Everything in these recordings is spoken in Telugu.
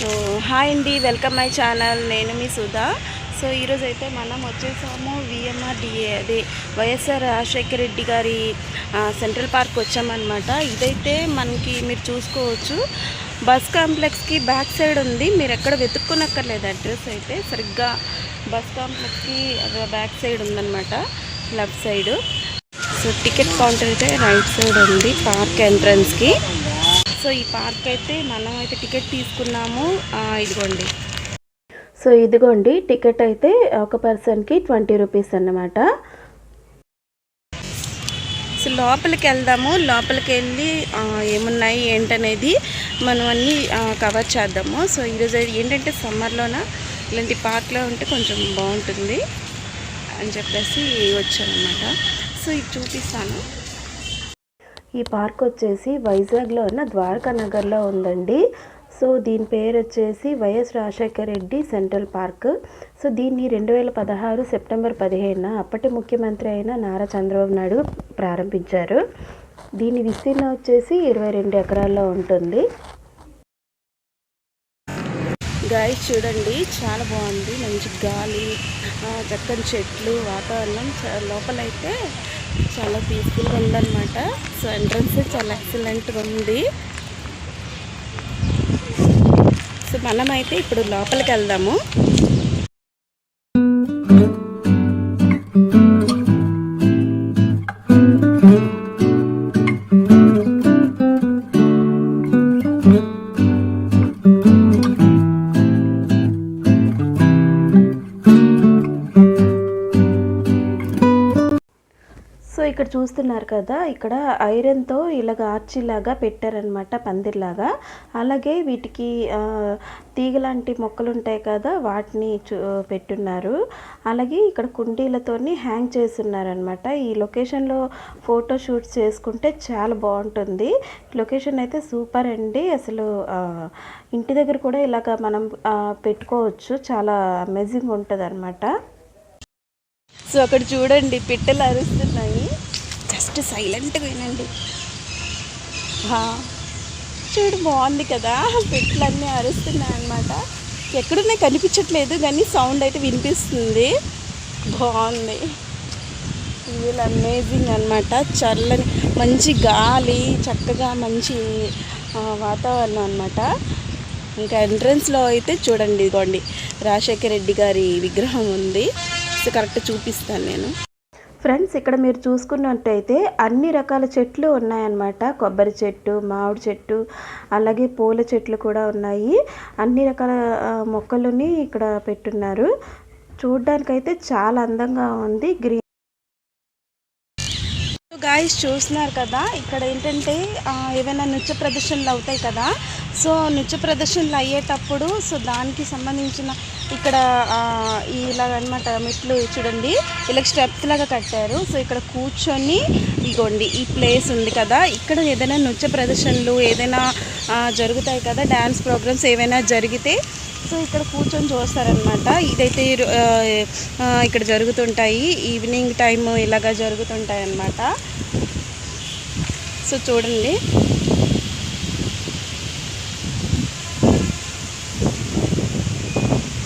సో హాయ్ అండి వెల్కమ్ మై ఛానల్. నేను మీ సుధా. సో ఈరోజు అయితే మనం వచ్చేసాము విఎంఆర్డిఏ అదే వైఎస్ఆర్ రాజశేఖర రెడ్డి గారి సెంట్రల్ పార్క్ వచ్చామన్నమాట. ఇదైతే మనకి మీరు చూసుకోవచ్చు. బస్ కాంప్లెక్స్కి బ్యాక్ సైడ్ ఉంది. మీరు ఎక్కడ వెతుక్కునక్కర్లేదు అడ్రస్ అయితే. సరిగ్గా బస్ కాంప్లెక్స్కి బ్యాక్ సైడ్ ఉందన్నమాట. Left side. So ticket counter అయితే రైట్ సైడ్ ఉంది. పార్క్ ఎంట్రన్స్కి. సో ఈ పార్క్ అయితే మనం అయితే టికెట్ తీసుకున్నాము. ఇదిగోండి. సో ఇదిగోండి టికెట్ అయితే ఒక పర్సన్కి ట్వంటీ రూపీస్ అన్నమాట. సో లోపలికి వెళ్దాము. లోపలికి వెళ్ళి ఏమున్నాయి ఏంటనేది మనం అన్నీ కవర్ చేద్దాము. సో ఈరోజు ఏంటంటే సమ్మర్లోన? ఇలాంటి పార్క్లో ఉంటే కొంచెం బాగుంటుంది అని చెప్పేసి వచ్చానమాట సో ఇది చూపిస్తాను. ఈ పార్క్ వచ్చేసి వైజాగ్లో ఉన్న ద్వారకా నగర్లో ఉందండి. సో దీని పేరు వచ్చేసి YS Rajasekhara Reddy central park. So దీన్ని రెండు వేల పదహారు సెప్టెంబర్ పదిహేనున అప్పటి ముఖ్యమంత్రి అయిన నారా చంద్రబాబు నాయుడు ప్రారంభించారు. దీని విస్తీర్ణం వచ్చేసి ఇరవై రెండు ఎకరాల్లో ఉంటుంది. గాయ చూడండి చాలా బాగుంది. మంచి గాలి చక్కని చెట్లు వాతావరణం. లోపలైతే చాలా పీస్ఫుల్గా ఉందన్నమాట. సో ఎంట్రన్స్ చాలా ఎక్సలెంట్గా ఉంది. సో మనమైతే ఇప్పుడు లోపలికి వెళ్దాము. ఇక్కడ చూస్తున్నారు కదా ఇక్కడ ఐరన్తో ఇలాగ ఆర్చిలాగా పెట్టారనమాట పందిర్లాగా. అలాగే వీటికి తీగలాంటి మొక్కలు ఉంటాయి కదా వాటిని చూ పెట్టున్నారు. అలాగే ఇక్కడ కుండీలతోని హ్యాంగ్ చేస్తున్నారనమాట ఈ లొకేషన్లో ఫోటో షూట్స్ చేసుకుంటే చాలా బాగుంటుంది. లొకేషన్ అయితే సూపర్ అండి. అసలు ఇంటి దగ్గర కూడా ఇలాగ మనం పెట్టుకోవచ్చు. చాలా అమేజింగ్ ఉంటుంది అనమాట సో అక్కడ చూడండి పిట్టలు అరుస్తున్నారు. జస్ట్ సైలెంట్గా వినండి వా, చూడు బాగుంది కదా పెట్లన్నీ అరుస్తున్నాయి అనమాట ఎక్కడున్నాయి కనిపించట్లేదు కానీ సౌండ్ అయితే వినిపిస్తుంది. బాగుంది. వీళ్ళు అమేజింగ్ అనమాట చల్లని మంచి గాలి చక్కగా మంచి వాతావరణం అనమాట ఇంకా ఎంట్రన్స్లో అయితే చూడండి ఇదిగోండి. రాజశేఖర రెడ్డి గారి విగ్రహం ఉంది. సో కరెక్ట్ చూపిస్తాను నేను. ఫ్రెండ్స్ ఇక్కడ మీరు చూసుకున్నట్టయితే అన్ని రకాల చెట్లు ఉన్నాయన్నమాట. కొబ్బరి చెట్టు మామిడి చెట్టు అలాగే పూల చెట్లు కూడా ఉన్నాయి. అన్ని రకాల మొక్కలని ఇక్కడ పెట్టున్నారు. చూడ్డానికైతే చాలా అందంగా ఉంది. గ్రీన్ గాయస్ చూస్తున్నారు కదా ఇక్కడ ఏంటంటే ఏవైనా నృత్య ప్రదర్శనలు అవుతాయి కదా సో నృత్య ప్రదర్శనలు అయ్యేటప్పుడు సో దానికి సంబంధించిన ఇక్కడ ఇలాగ అనమాట మెట్లు చూడండి ఇలా స్టెప్స్ లాగా కట్టారు సో ఇక్కడ కూర్చొని ఇగోండి ఈ ప్లేస్ ఉంది కదా ఇక్కడ ఏదైనా నృత్య ప్రదర్శనలు ఏదైనా జరుగుతాయి కదా డ్యాన్స్ ప్రోగ్రామ్స్ ఏవైనా జరిగితే సో ఇక్కడ కూర్చొని చూస్తారనమాట. ఇదైతే ఇక్కడ జరుగుతుంటాయి ఈవినింగ్ టైం ఇలాగా జరుగుతుంటాయి అన్నమాట సో చూడండి.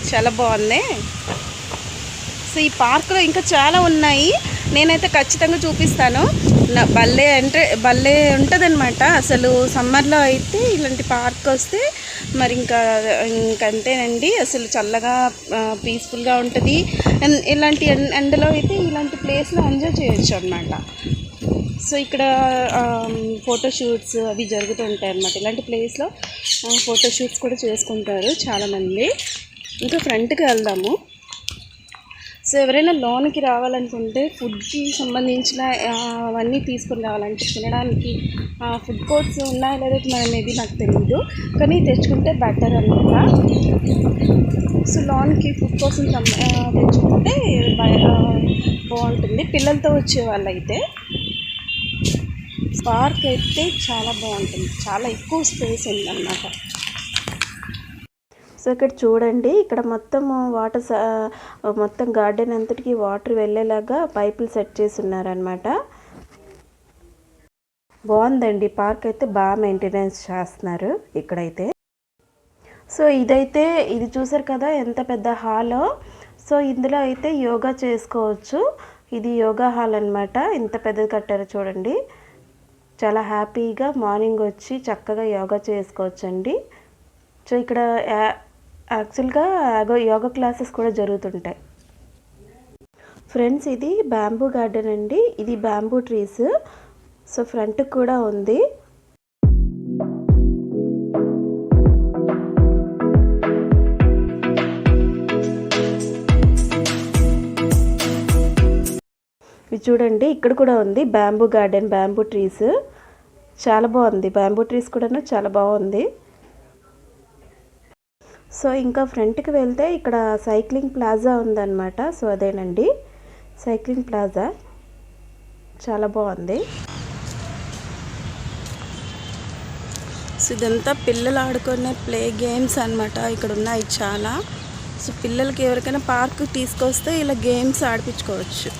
చాలా బాగుంది. సో ఈ పార్క్లో ఇంకా చాలా ఉన్నాయి. నేనైతే ఖచ్చితంగా చూపిస్తాను. నా భలే అంటే భలే ఉంటుందన్నమాట. అసలు సమ్మర్లో అయితే ఇలాంటి పార్క్ వస్తే మరి ఇంకా ఇంకంతేనండి. అసలు చల్లగా పీస్ఫుల్గా ఉంటుంది. అండ్ ఇలాంటి ఎండలో అయితే ఇలాంటి ప్లేస్లో ఎంజాయ్ చేయొచ్చు అనమాట సో ఇక్కడ ఫోటోషూట్స్ అవి జరుగుతుంటాయి అన్నమాట. ఇలాంటి ప్లేస్లో ఫోటోషూట్స్ కూడా చేసుకుంటారు చాలామంది. ఇంకా ఫ్రంట్కి వెళ్దాము. సో ఎవరైనా లోన్కి రావాలనుకుంటే ఫుడ్కి సంబంధించిన అవన్నీ తీసుకుని రావాలంటే తినడానికి ఫుడ్ కోర్ట్స్ ఉన్నాయో లేదో మనం మేబీ నాకు తెలియదు కానీ తెచ్చుకుంటే బెటర్ అనమాట సో లోన్కి ఫుడ్ కోసం తెచ్చుకుంటే బాగుంటుంది. పిల్లలతో వచ్చే వాళ్ళైతే. పార్క్ అయితే చాలా బాగుంటుంది. చాలా ఎక్కువ స్పేస్ ఉందన్నమాట. సో ఇక్కడ చూడండి ఇక్కడ మొత్తం వాటర్ మొత్తం గార్డెన్ అంతటికి వాటర్ వెళ్ళేలాగా పైపులు సెట్ చేసి ఉన్నారనమాట బాగుందండి పార్క్ అయితే బాగా మెయింటెనెన్స్ చేస్తున్నారు ఇక్కడైతే. సో ఇదైతే ఇది చూసారు కదా ఎంత పెద్ద హాలో. సో ఇందులో అయితే యోగా చేసుకోవచ్చు. ఇది యోగా హాల్ అనమాట ఇంత పెద్దది కట్టారో చూడండి. చాలా హ్యాపీగా మార్నింగ్ వచ్చి చక్కగా యోగా చేసుకోవచ్చండి. సో ఇక్కడ యా- యాక్చువల్గా యోగా క్లాసెస్ కూడా జరుగుతుంటాయి. ఫ్రెండ్స్ ఇది బ్యాంబూ గార్డెన్ అండి. ఇది బ్యాంబూ ట్రీస్. సో ఫ్రంట్ కూడా ఉంది. చూడండి ఇక్కడ కూడా ఉంది. బ్యాంబూ గార్డెన్ బ్యాంబూ ట్రీస్ చాలా బాగుంది. బ్యాంబూ ట్రీస్ కూడా చాలా బాగుంది. సో ఇంకా ఫ్రంట్కి వెళ్తే ఇక్కడ సైక్లింగ్ ప్లాజా ఉందన్నమాట. సో అదేనండి. సైక్లింగ్ ప్లాజా చాలా బాగుంది. సో ఇదంతా పిల్లలు ఆడుకునే ప్లే గేమ్స్ అన్నమాట. ఇక్కడ ఉన్నాయి చాలా. సో పిల్లలకి ఎవరికైనా పార్క్ తీసుకొస్తే ఇలా గేమ్స్ ఆడిపించుకోవచ్చు.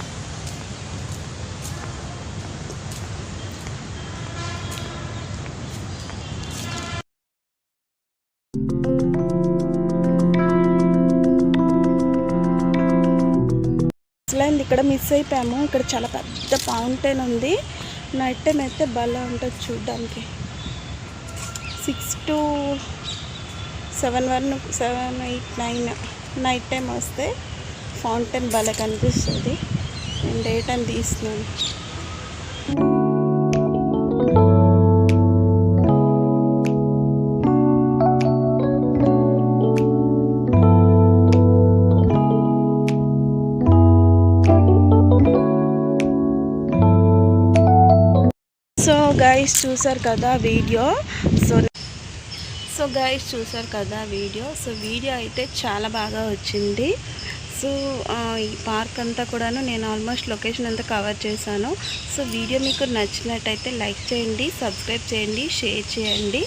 ఇక్కడ మిస్ అయిపోయాము. ఇక్కడ చాలా పెద్ద ఫౌంటైన్ ఉంది. నైట్ టైం అయితే భలే ఉంటుంది చూడ్డానికి. Six two seven one seven eight nine night time వస్తే ఫౌంటైన్ భలే కనిపిస్తుంది. నేను డే టైం తీస్తున్నాను. గైస్ చూసారు కదా వీడియో? సో సో గైస్ చూసారు కదా వీడియో? సో వీడియో అయితే చాలా బాగా వచ్చింది. సో ఈ పార్క్ అంతా కూడాను నేను ఆల్మోస్ట్ లొకేషన్ అంతా కవర్ చేశాను. సో వీడియో మీకు నచ్చినట్టయితే లైక్ చేయండి సబ్స్క్రైబ్ చేయండి షేర్ చేయండి.